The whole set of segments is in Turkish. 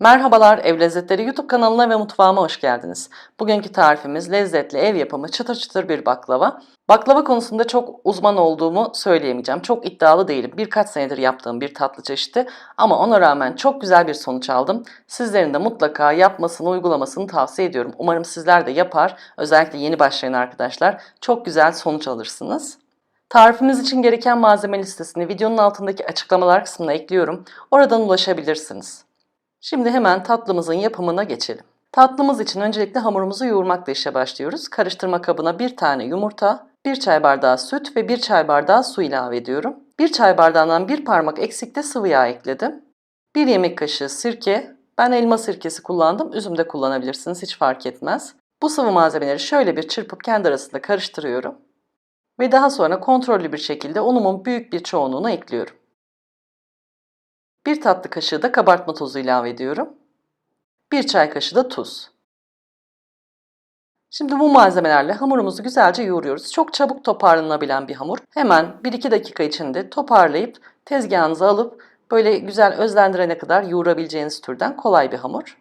Merhabalar Ev Lezzetleri YouTube kanalına ve mutfağıma hoş geldiniz. Bugünkü tarifimiz lezzetli ev yapımı çıtır çıtır bir baklava. Baklava konusunda çok uzman olduğumu söyleyemeyeceğim. Çok iddialı değilim. Birkaç senedir yaptığım bir tatlı çeşidi ama ona rağmen çok güzel bir sonuç aldım. Sizlerin de mutlaka yapmasını, uygulamasını tavsiye ediyorum. Umarım sizler de yapar. Özellikle yeni başlayan arkadaşlar çok güzel sonuç alırsınız. Tarifimiz için gereken malzeme listesini videonun altındaki açıklamalar kısmına ekliyorum. Oradan ulaşabilirsiniz. Şimdi hemen tatlımızın yapımına geçelim. Tatlımız için öncelikle hamurumuzu yoğurmakla işe başlıyoruz. Karıştırma kabına bir tane yumurta, bir çay bardağı süt ve bir çay bardağı su ilave ediyorum. Bir çay bardağından bir parmak eksikte sıvı yağ ekledim. Bir yemek kaşığı sirke, ben elma sirkesi kullandım, üzüm de kullanabilirsiniz hiç fark etmez. Bu sıvı malzemeleri şöyle bir çırpıp kendi arasında karıştırıyorum. Ve daha sonra kontrollü bir şekilde unumun büyük bir çoğunluğunu ekliyorum. Bir tatlı kaşığı da kabartma tozu ilave ediyorum. Bir çay kaşığı da tuz. Şimdi bu malzemelerle hamurumuzu güzelce yoğuruyoruz. Çok çabuk toparlanabilen bir hamur. Hemen 1-2 dakika içinde toparlayıp tezgahınıza alıp böyle güzel özlendirene kadar yoğurabileceğiniz türden kolay bir hamur.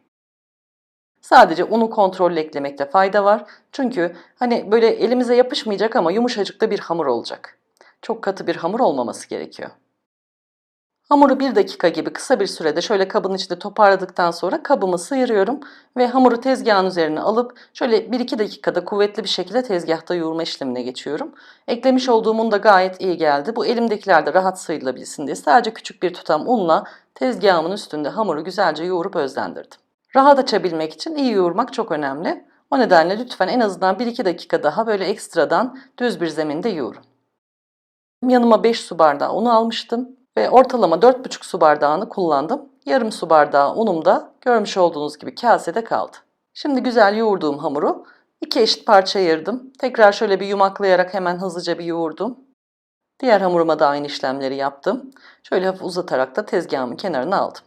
Sadece unu kontrollü eklemekte fayda var. Çünkü hani böyle elimize yapışmayacak ama yumuşacık da bir hamur olacak. Çok katı bir hamur olmaması gerekiyor. Hamuru 1 dakika gibi kısa bir sürede şöyle kabın içinde toparladıktan sonra kabımı sıyırıyorum ve hamuru tezgahın üzerine alıp şöyle 1-2 dakikada kuvvetli bir şekilde tezgahta yoğurma işlemine geçiyorum. Eklemiş olduğum un da gayet iyi geldi. Bu elimdekiler de rahat sıyrılabilsin diye sadece küçük bir tutam unla tezgahımın üstünde hamuru güzelce yoğurup özlendirdim. Rahat açabilmek için iyi yoğurmak çok önemli. O nedenle lütfen en azından 1-2 dakika daha böyle ekstradan düz bir zeminde yoğurun. Yanıma 5 su bardağı un almıştım ve ortalama 4,5 su bardağını kullandım. Yarım su bardağı unum da görmüş olduğunuz gibi kasede kaldı. Şimdi güzel yoğurduğum hamuru iki eşit parça ayırdım. Tekrar şöyle bir yumaklayarak hemen hızlıca bir yoğurdum. Diğer hamuruma da aynı işlemleri yaptım. Şöyle hafif uzatarak da tezgahımın kenarına aldım.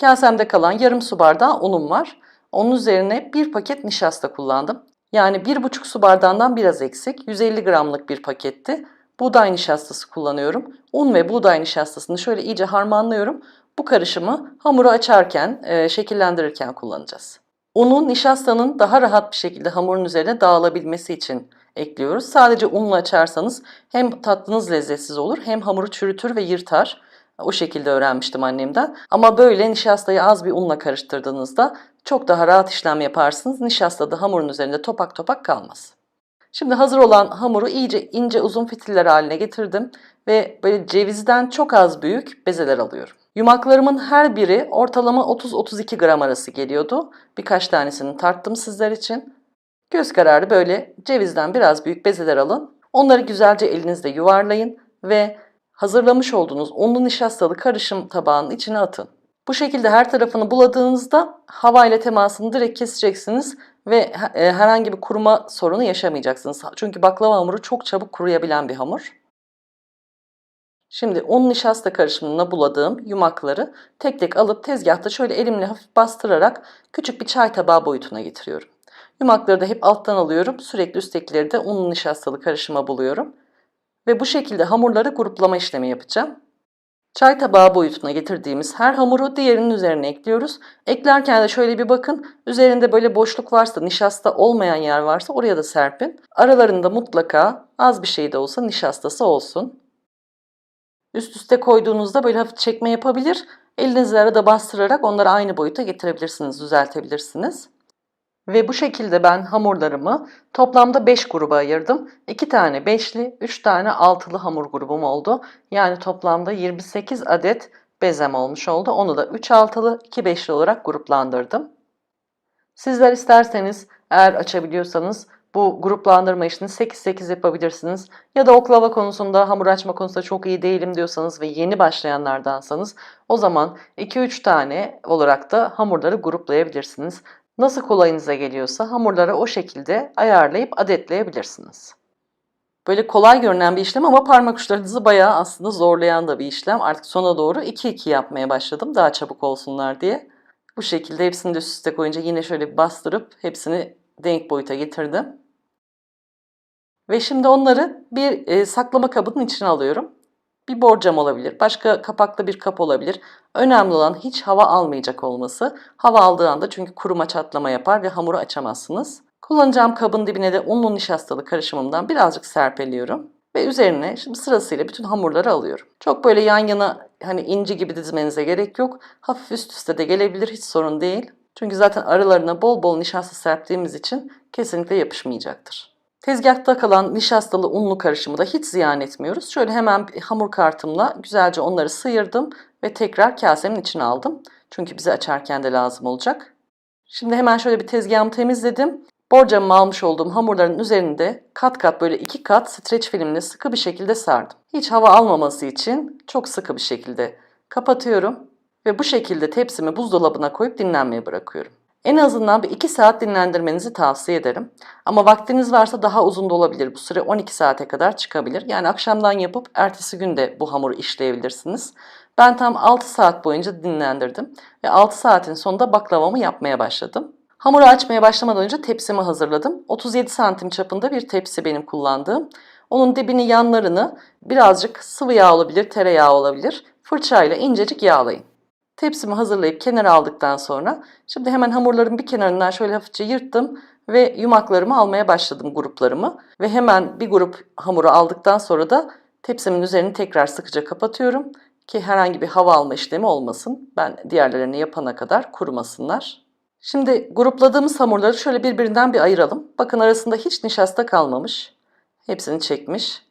Kasemde kalan yarım su bardağı unum var. Onun üzerine bir paket nişasta kullandım. Yani 1,5 su bardağından biraz eksik. 150 gramlık bir paketti. Buğday nişastası kullanıyorum. Un ve buğday nişastasını şöyle iyice harmanlıyorum. Bu karışımı hamuru açarken, e, şekillendirirken kullanacağız. Unun nişastanın daha rahat bir şekilde hamurun üzerine dağılabilmesi için ekliyoruz. Sadece unla açarsanız hem tatlınız lezzetsiz olur hem hamuru çürütür ve yırtar. O şekilde öğrenmiştim annemden. Ama böyle nişastayı az bir unla karıştırdığınızda çok daha rahat işlem yaparsınız. Nişasta da hamurun üzerinde topak topak kalmaz. Şimdi hazır olan hamuru iyice ince uzun fitiller haline getirdim ve böyle cevizden çok az büyük bezeler alıyorum. Yumaklarımın her biri ortalama 30-32 gram arası geliyordu. Birkaç tanesini tarttım sizler için. Göz kararı böyle cevizden biraz büyük bezeler alın. Onları güzelce elinizde yuvarlayın ve hazırlamış olduğunuz unlu nişastalı karışım tabağının içine atın. Bu şekilde her tarafını buladığınızda hava ile temasını direkt keseceksiniz ve e, herhangi bir kuruma sorunu yaşamayacaksınız. Çünkü baklava hamuru çok çabuk kuruyabilen bir hamur. Şimdi un nişasta karışımına buladığım yumakları tek tek alıp tezgahta şöyle elimle hafif bastırarak küçük bir çay tabağı boyutuna getiriyorum. Yumakları da hep alttan alıyorum. Sürekli üsttekileri de un nişastalı karışıma buluyorum. Ve bu şekilde hamurları gruplama işlemi yapacağım. Çay tabağı boyutuna getirdiğimiz her hamuru diğerinin üzerine ekliyoruz. Eklerken de şöyle bir bakın. Üzerinde böyle boşluk varsa, nişasta olmayan yer varsa oraya da serpin. Aralarında mutlaka az bir şey de olsa nişastası olsun. Üst üste koyduğunuzda böyle hafif çekme yapabilir. Elinizle arada bastırarak onları aynı boyuta getirebilirsiniz, düzeltebilirsiniz. Ve bu şekilde ben hamurlarımı toplamda 5 gruba ayırdım. 2 tane beşli, 3 tane altılı hamur grubum oldu. Yani toplamda 28 adet bezem olmuş oldu. Onu da 3 altılı, 2 beşli olarak gruplandırdım. Sizler isterseniz eğer açabiliyorsanız bu gruplandırma işini 8-8 yapabilirsiniz. Ya da oklava konusunda, hamur açma konusunda çok iyi değilim diyorsanız ve yeni başlayanlardansanız o zaman 2-3 tane olarak da hamurları gruplayabilirsiniz. Nasıl kolayınıza geliyorsa hamurları o şekilde ayarlayıp adetleyebilirsiniz. Böyle kolay görünen bir işlem ama parmak uçlarınızı bayağı aslında zorlayan da bir işlem. Artık sona doğru 2-2 yapmaya başladım daha çabuk olsunlar diye. Bu şekilde hepsini de üst üste koyunca yine şöyle bastırıp hepsini denk boyuta getirdim. Ve şimdi onları bir e, saklama kabının içine alıyorum. Bir borcam olabilir, başka kapaklı bir kap olabilir. Önemli olan hiç hava almayacak olması. Hava aldığı anda çünkü kuruma çatlama yapar ve hamuru açamazsınız. Kullanacağım kabın dibine de unlu nişastalı karışımımdan birazcık serpeliyorum. Ve üzerine şimdi sırasıyla bütün hamurları alıyorum. Çok böyle yan yana hani inci gibi dizmenize gerek yok. Hafif üst üste de gelebilir hiç sorun değil. Çünkü zaten aralarına bol bol nişasta serptiğimiz için kesinlikle yapışmayacaktır. Tezgahta kalan nişastalı unlu karışımı da hiç ziyan etmiyoruz. Şöyle hemen hamur kartımla güzelce onları sıyırdım ve tekrar kasemin içine aldım. Çünkü bize açarken de lazım olacak. Şimdi hemen şöyle bir tezgahımı temizledim. Borcamımı almış olduğum hamurların üzerinde kat kat böyle iki kat streç filmle sıkı bir şekilde sardım. Hiç hava almaması için çok sıkı bir şekilde kapatıyorum ve bu şekilde tepsimi buzdolabına koyup dinlenmeye bırakıyorum. En azından bir 2 saat dinlendirmenizi tavsiye ederim. Ama vaktiniz varsa daha uzun da olabilir. Bu süre 12 saate kadar çıkabilir. Yani akşamdan yapıp ertesi gün de bu hamuru işleyebilirsiniz. Ben tam 6 saat boyunca dinlendirdim ve 6 saatin sonunda baklavamı yapmaya başladım. Hamuru açmaya başlamadan önce tepsimi hazırladım. 37 santim çapında bir tepsi benim kullandığım. Onun dibini yanlarını birazcık sıvı yağ olabilir, tereyağı olabilir. Fırçayla incecik yağlayın. Tepsimi hazırlayıp kenara aldıktan sonra şimdi hemen hamurların bir kenarından şöyle hafifçe yırttım ve yumaklarımı almaya başladım gruplarımı. Ve hemen bir grup hamuru aldıktan sonra da tepsimin üzerini tekrar sıkıca kapatıyorum ki herhangi bir hava alma işlemi olmasın. Ben diğerlerini yapana kadar kurumasınlar. Şimdi grupladığımız hamurları şöyle birbirinden bir ayıralım. Bakın arasında hiç nişasta kalmamış. Hepsini çekmiş.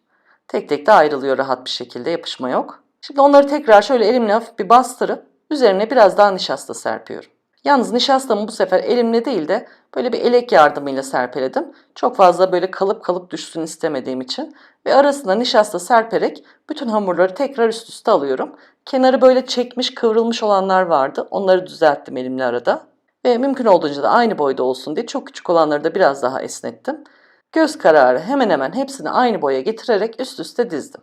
Tek tek de ayrılıyor rahat bir şekilde yapışma yok. Şimdi onları tekrar şöyle elimle hafif bir bastırıp üzerine biraz daha nişasta serpiyorum. Yalnız nişastamı bu sefer elimle değil de böyle bir elek yardımıyla serpeledim. Çok fazla böyle kalıp kalıp düşsün istemediğim için. Ve arasına nişasta serperek bütün hamurları tekrar üst üste alıyorum. Kenarı böyle çekmiş kıvrılmış olanlar vardı. Onları düzelttim elimle arada. Ve mümkün olduğunca da aynı boyda olsun diye çok küçük olanları da biraz daha esnettim. Göz kararı hemen hemen hepsini aynı boya getirerek üst üste dizdim.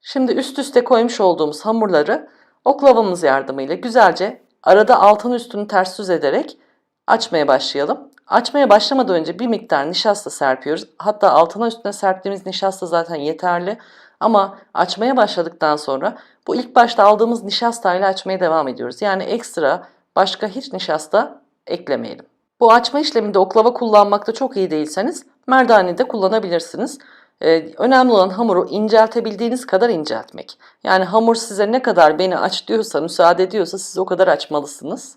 Şimdi üst üste koymuş olduğumuz hamurları oklavamız yardımıyla güzelce arada altın üstünü ters düz ederek açmaya başlayalım. Açmaya başlamadan önce bir miktar nişasta serpiyoruz. Hatta altına üstüne serptiğimiz nişasta zaten yeterli. Ama açmaya başladıktan sonra bu ilk başta aldığımız nişastayla açmaya devam ediyoruz. Yani ekstra başka hiç nişasta eklemeyelim. Bu açma işleminde oklava kullanmakta çok iyi değilseniz merdane de kullanabilirsiniz. Ee, önemli olan hamuru inceltebildiğiniz kadar inceltmek. Yani hamur size ne kadar beni aç diyorsa, müsaade ediyorsa siz o kadar açmalısınız.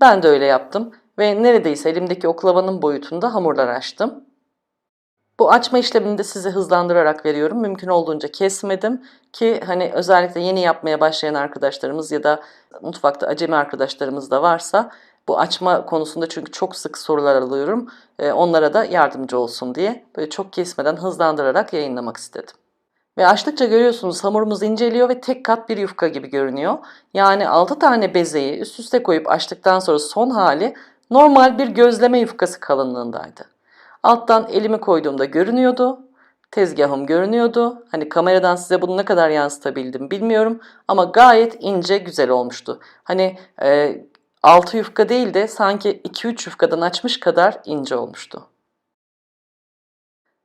Ben de öyle yaptım ve neredeyse elimdeki oklavanın boyutunda hamurlar açtım. Bu açma işlemini de size hızlandırarak veriyorum. Mümkün olduğunca kesmedim ki hani özellikle yeni yapmaya başlayan arkadaşlarımız ya da mutfakta acemi arkadaşlarımız da varsa bu açma konusunda çünkü çok sık sorular alıyorum. E, onlara da yardımcı olsun diye böyle çok kesmeden hızlandırarak yayınlamak istedim. Ve açtıkça görüyorsunuz hamurumuz inceliyor ve tek kat bir yufka gibi görünüyor. Yani 6 tane bezeyi üst üste koyup açtıktan sonra son hali normal bir gözleme yufkası kalınlığındaydı. Alttan elimi koyduğumda görünüyordu. Tezgahım görünüyordu. Hani kameradan size bunu ne kadar yansıtabildim bilmiyorum. Ama gayet ince güzel olmuştu. Hani e, 6 yufka değil de sanki 2-3 yufkadan açmış kadar ince olmuştu.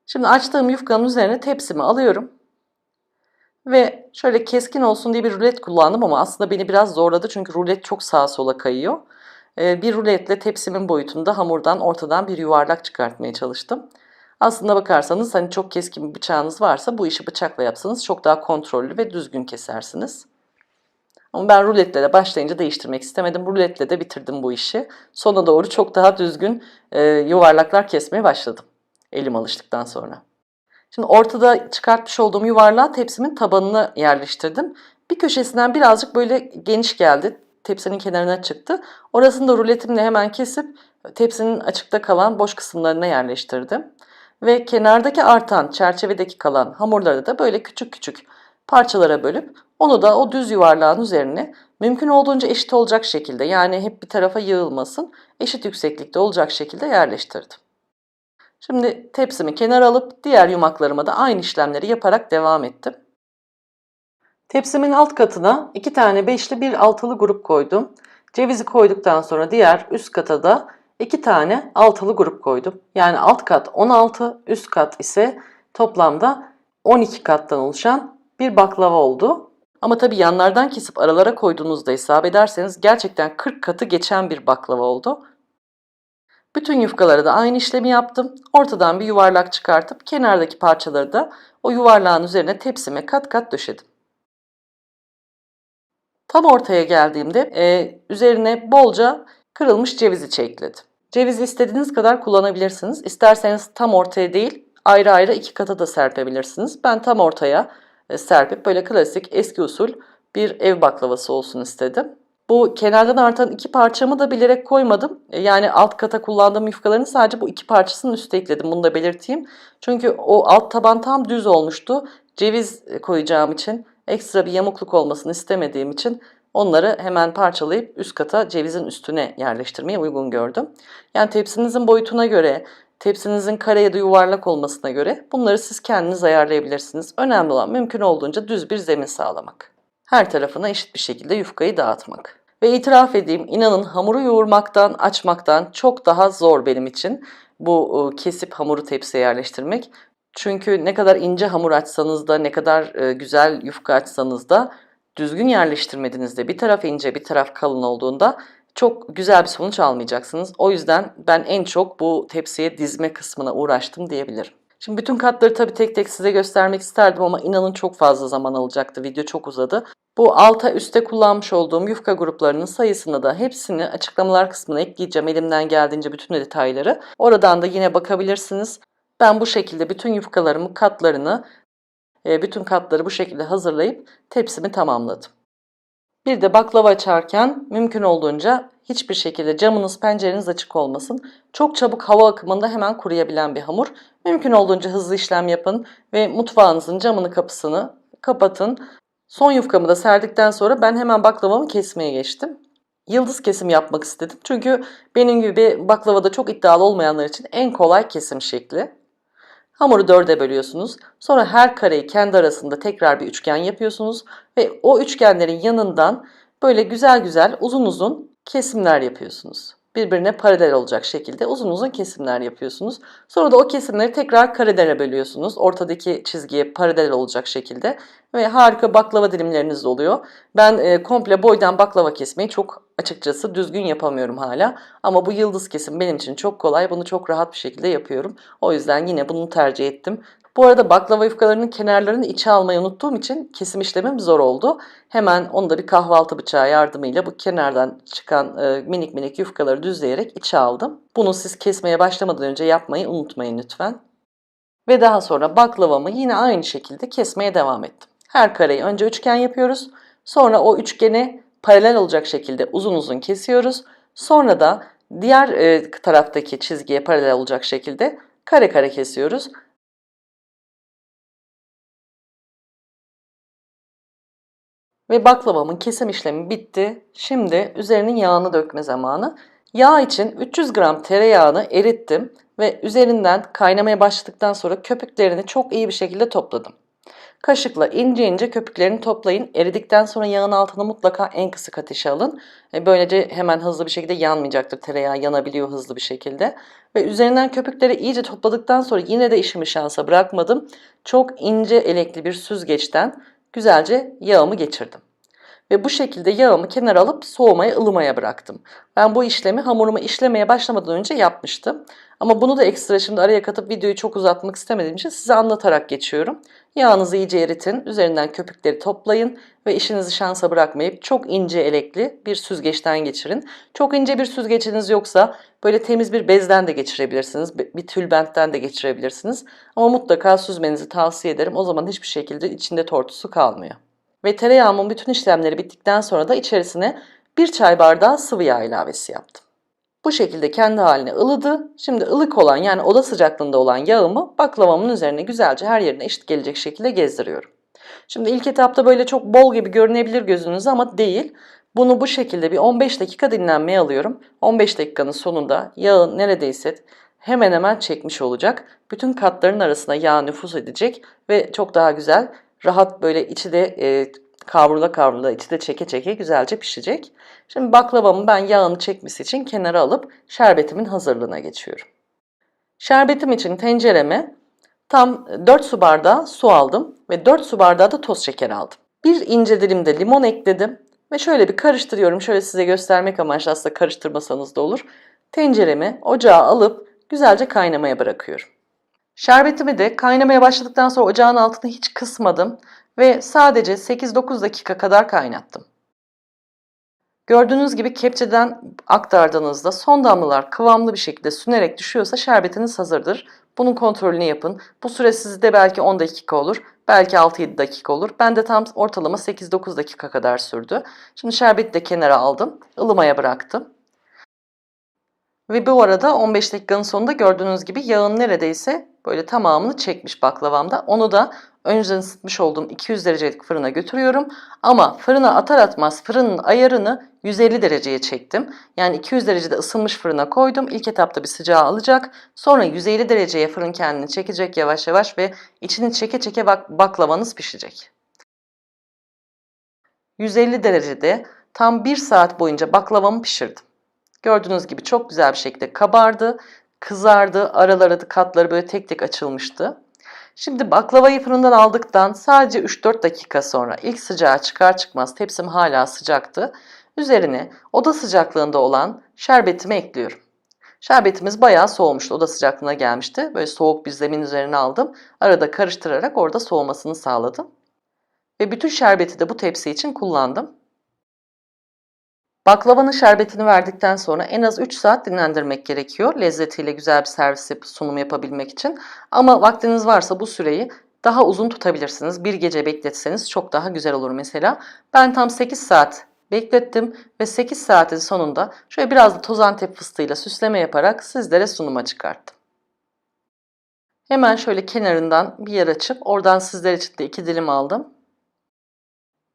Şimdi açtığım yufkanın üzerine tepsimi alıyorum. Ve şöyle keskin olsun diye bir rulet kullandım ama aslında beni biraz zorladı çünkü rulet çok sağa sola kayıyor. Ee, bir ruletle tepsimin boyutunda hamurdan ortadan bir yuvarlak çıkartmaya çalıştım. Aslında bakarsanız hani çok keskin bir bıçağınız varsa bu işi bıçakla yapsanız çok daha kontrollü ve düzgün kesersiniz. Ama ben ruletle de başlayınca değiştirmek istemedim. Ruletle de bitirdim bu işi. Sona doğru çok daha düzgün e, yuvarlaklar kesmeye başladım. Elim alıştıktan sonra. Şimdi ortada çıkartmış olduğum yuvarlağı tepsimin tabanına yerleştirdim. Bir köşesinden birazcık böyle geniş geldi. Tepsinin kenarına çıktı. Orasını da ruletimle hemen kesip tepsinin açıkta kalan boş kısımlarına yerleştirdim. Ve kenardaki artan, çerçevedeki kalan hamurları da böyle küçük küçük parçalara bölüp onu da o düz yuvarlağın üzerine mümkün olduğunca eşit olacak şekilde yani hep bir tarafa yığılmasın eşit yükseklikte olacak şekilde yerleştirdim. Şimdi tepsimi kenara alıp diğer yumaklarıma da aynı işlemleri yaparak devam ettim. Tepsimin alt katına iki tane beşli bir altılı grup koydum. Cevizi koyduktan sonra diğer üst kata da iki tane altılı grup koydum. Yani alt kat 16, üst kat ise toplamda 12 kattan oluşan bir baklava oldu. Ama tabii yanlardan kesip aralara koyduğunuzda hesap ederseniz gerçekten 40 katı geçen bir baklava oldu. Bütün yufkaları da aynı işlemi yaptım. Ortadan bir yuvarlak çıkartıp kenardaki parçaları da o yuvarlağın üzerine tepsime kat kat döşedim. Tam ortaya geldiğimde e, üzerine bolca kırılmış cevizi çekledim. Cevizi istediğiniz kadar kullanabilirsiniz. İsterseniz tam ortaya değil, ayrı ayrı iki kata da serpebilirsiniz. Ben tam ortaya serpip böyle klasik eski usul bir ev baklavası olsun istedim. Bu kenardan artan iki parçamı da bilerek koymadım. E, Yani alt kata kullandığım yufkaların sadece bu iki parçasının üstüne ekledim. Bunu da belirteyim. Çünkü o alt taban tam düz olmuştu. Ceviz e, koyacağım için ekstra bir yamukluk olmasını istemediğim için onları hemen parçalayıp üst kata cevizin üstüne yerleştirmeyi uygun gördüm. Yani tepsinizin boyutuna göre, tepsinizin kare ya da yuvarlak olmasına göre bunları siz kendiniz ayarlayabilirsiniz. Önemli olan mümkün olduğunca düz bir zemin sağlamak. Her tarafına eşit bir şekilde yufkayı dağıtmak. Ve itiraf edeyim inanın hamuru yoğurmaktan, açmaktan çok daha zor benim için bu e, kesip hamuru tepsiye yerleştirmek. Çünkü ne kadar ince hamur açsanız da, ne kadar e, güzel yufka açsanız da düzgün yerleştirmediğinizde bir taraf ince, bir taraf kalın olduğunda çok güzel bir sonuç almayacaksınız. O yüzden ben en çok bu tepsiye dizme kısmına uğraştım diyebilirim. Şimdi bütün katları tabii tek tek size göstermek isterdim ama inanın çok fazla zaman alacaktı. Video çok uzadı. Bu alta üste kullanmış olduğum yufka gruplarının sayısını da hepsini açıklamalar kısmına ekleyeceğim. Elimden geldiğince bütün detayları. Oradan da yine bakabilirsiniz. Ben bu şekilde bütün yufkalarımın katlarını, e, bütün katları bu şekilde hazırlayıp tepsimi tamamladım. Bir de baklava açarken mümkün olduğunca hiçbir şekilde camınız pencereniz açık olmasın. Çok çabuk hava akımında hemen kuruyabilen bir hamur. Mümkün olduğunca hızlı işlem yapın ve mutfağınızın camını kapısını kapatın. Son yufkamı da serdikten sonra ben hemen baklavamı kesmeye geçtim. Yıldız kesim yapmak istedim. Çünkü benim gibi baklavada çok iddialı olmayanlar için en kolay kesim şekli. Hamuru dörde bölüyorsunuz. Sonra her kareyi kendi arasında tekrar bir üçgen yapıyorsunuz. Ve o üçgenlerin yanından böyle güzel güzel uzun uzun kesimler yapıyorsunuz. Birbirine paralel olacak şekilde uzun uzun kesimler yapıyorsunuz. Sonra da o kesimleri tekrar karelere bölüyorsunuz. Ortadaki çizgiye paralel olacak şekilde. Ve harika baklava dilimleriniz oluyor. Ben e, komple boydan baklava kesmeyi çok açıkçası düzgün yapamıyorum hala. Ama bu yıldız kesim benim için çok kolay. Bunu çok rahat bir şekilde yapıyorum. O yüzden yine bunu tercih ettim. Bu arada baklava yufkalarının kenarlarını içe almayı unuttuğum için kesim işlemim zor oldu. Hemen onu da bir kahvaltı bıçağı yardımıyla bu kenardan çıkan e, minik minik yufkaları düzleyerek içe aldım. Bunu siz kesmeye başlamadan önce yapmayı unutmayın lütfen. Ve daha sonra baklavamı yine aynı şekilde kesmeye devam ettim. Her kareyi önce üçgen yapıyoruz. Sonra o üçgeni paralel olacak şekilde uzun uzun kesiyoruz. Sonra da diğer e, taraftaki çizgiye paralel olacak şekilde kare kare kesiyoruz. Ve baklavamın kesim işlemi bitti. Şimdi üzerinin yağını dökme zamanı. Yağ için 300 gram tereyağını erittim ve üzerinden kaynamaya başladıktan sonra köpüklerini çok iyi bir şekilde topladım. Kaşıkla ince ince köpüklerini toplayın. Eridikten sonra yağın altına mutlaka en kısık ateşe alın. E, Böylece hemen hızlı bir şekilde yanmayacaktır. Tereyağı yanabiliyor hızlı bir şekilde. Ve üzerinden köpükleri iyice topladıktan sonra yine de işimi şansa bırakmadım. Çok ince elekli bir süzgeçten güzelce yağımı geçirdim. Ve bu şekilde yağımı kenara alıp soğumaya, ılımaya bıraktım. Ben bu işlemi hamurumu işlemeye başlamadan önce yapmıştım. Ama bunu da ekstra şimdi araya katıp videoyu çok uzatmak istemediğim için size anlatarak geçiyorum. Yağınızı iyice eritin, üzerinden köpükleri toplayın ve işinizi şansa bırakmayıp çok ince elekli bir süzgeçten geçirin. Çok ince bir süzgeçiniz yoksa böyle temiz bir bezden de geçirebilirsiniz, bir tülbentten de geçirebilirsiniz. Ama mutlaka süzmenizi tavsiye ederim. O zaman hiçbir şekilde içinde tortusu kalmıyor. Ve tereyağımın bütün işlemleri bittikten sonra da içerisine bir çay bardağı sıvı yağ ilavesi yaptım. Bu şekilde kendi haline ılıdı. Şimdi ılık olan yani oda sıcaklığında olan yağımı baklavamın üzerine güzelce her yerine eşit gelecek şekilde gezdiriyorum. Şimdi ilk etapta böyle çok bol gibi görünebilir gözünüze ama değil. Bunu bu şekilde bir 15 dakika dinlenmeye alıyorum. 15 dakikanın sonunda yağı neredeyse hemen hemen çekmiş olacak. Bütün katların arasına yağ nüfuz edecek ve çok daha güzel, rahat böyle içi de e, kavrula kavrula içi de çeke çeke güzelce pişecek. Şimdi baklavamı ben yağını çekmesi için kenara alıp şerbetimin hazırlığına geçiyorum. Şerbetim için tencereme tam 4 su bardağı su aldım ve 4 su bardağı da toz şeker aldım. Bir ince dilim de limon ekledim ve şöyle bir karıştırıyorum. Şöyle size göstermek amaçlı aslında karıştırmasanız da olur. Tenceremi ocağa alıp güzelce kaynamaya bırakıyorum. Şerbetimi de kaynamaya başladıktan sonra ocağın altını hiç kısmadım ve sadece 8-9 dakika kadar kaynattım. Gördüğünüz gibi kepçeden aktardığınızda son damlalar kıvamlı bir şekilde sünerek düşüyorsa şerbetiniz hazırdır. Bunun kontrolünü yapın. Bu süre sizde belki 10 dakika olur, belki 6-7 dakika olur. Ben de tam ortalama 8-9 dakika kadar sürdü. Şimdi şerbeti de kenara aldım, ılımaya bıraktım. Ve bu arada 15 dakikanın sonunda gördüğünüz gibi yağın neredeyse böyle tamamını çekmiş baklavamda. Onu da önceden ısıtmış olduğum 200 derecelik fırına götürüyorum. Ama fırına atar atmaz fırının ayarını 150 dereceye çektim. Yani 200 derecede ısınmış fırına koydum. İlk etapta bir sıcağı alacak. Sonra 150 dereceye fırın kendini çekecek yavaş yavaş ve içini çeke çeke bak baklavanız pişecek. 150 derecede tam 1 saat boyunca baklavamı pişirdim. Gördüğünüz gibi çok güzel bir şekilde kabardı, kızardı, araları katları böyle tek tek açılmıştı. Şimdi baklavayı fırından aldıktan sadece 3-4 dakika sonra ilk sıcağı çıkar çıkmaz tepsim hala sıcaktı. Üzerine oda sıcaklığında olan şerbetimi ekliyorum. Şerbetimiz bayağı soğumuştu. Oda sıcaklığına gelmişti. Böyle soğuk bir zemin üzerine aldım. Arada karıştırarak orada soğumasını sağladım. Ve bütün şerbeti de bu tepsi için kullandım. Baklavanın şerbetini verdikten sonra en az 3 saat dinlendirmek gerekiyor. Lezzetiyle güzel bir servis yapıp sunum yapabilmek için. Ama vaktiniz varsa bu süreyi daha uzun tutabilirsiniz. Bir gece bekletseniz çok daha güzel olur mesela. Ben tam 8 saat beklettim ve 8 saatin sonunda şöyle biraz da toz antep fıstığıyla süsleme yaparak sizlere sunuma çıkarttım. Hemen şöyle kenarından bir yer açıp oradan sizler için de iki dilim aldım.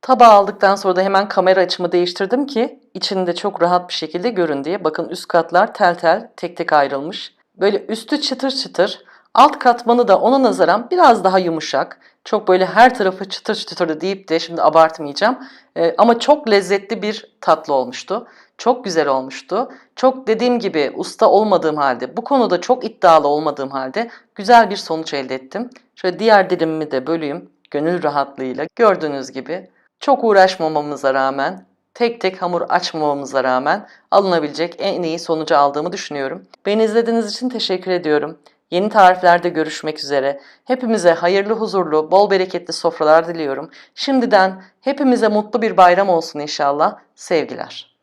Tabağı aldıktan sonra da hemen kamera açımı değiştirdim ki içinde çok rahat bir şekilde görün diye. Bakın üst katlar tel tel tek tek ayrılmış. Böyle üstü çıtır çıtır, alt katmanı da ona nazaran biraz daha yumuşak. Çok böyle her tarafı çıtır çıtır deyip de şimdi abartmayacağım. Ee, ama çok lezzetli bir tatlı olmuştu. Çok güzel olmuştu. Çok dediğim gibi usta olmadığım halde, bu konuda çok iddialı olmadığım halde güzel bir sonuç elde ettim. Şöyle diğer dilimimi de böleyim gönül rahatlığıyla. Gördüğünüz gibi çok uğraşmamamıza rağmen, tek tek hamur açmamamıza rağmen alınabilecek en iyi sonucu aldığımı düşünüyorum. Beni izlediğiniz için teşekkür ediyorum. Yeni tariflerde görüşmek üzere. Hepimize hayırlı, huzurlu, bol bereketli sofralar diliyorum. Şimdiden hepimize mutlu bir bayram olsun inşallah. Sevgiler.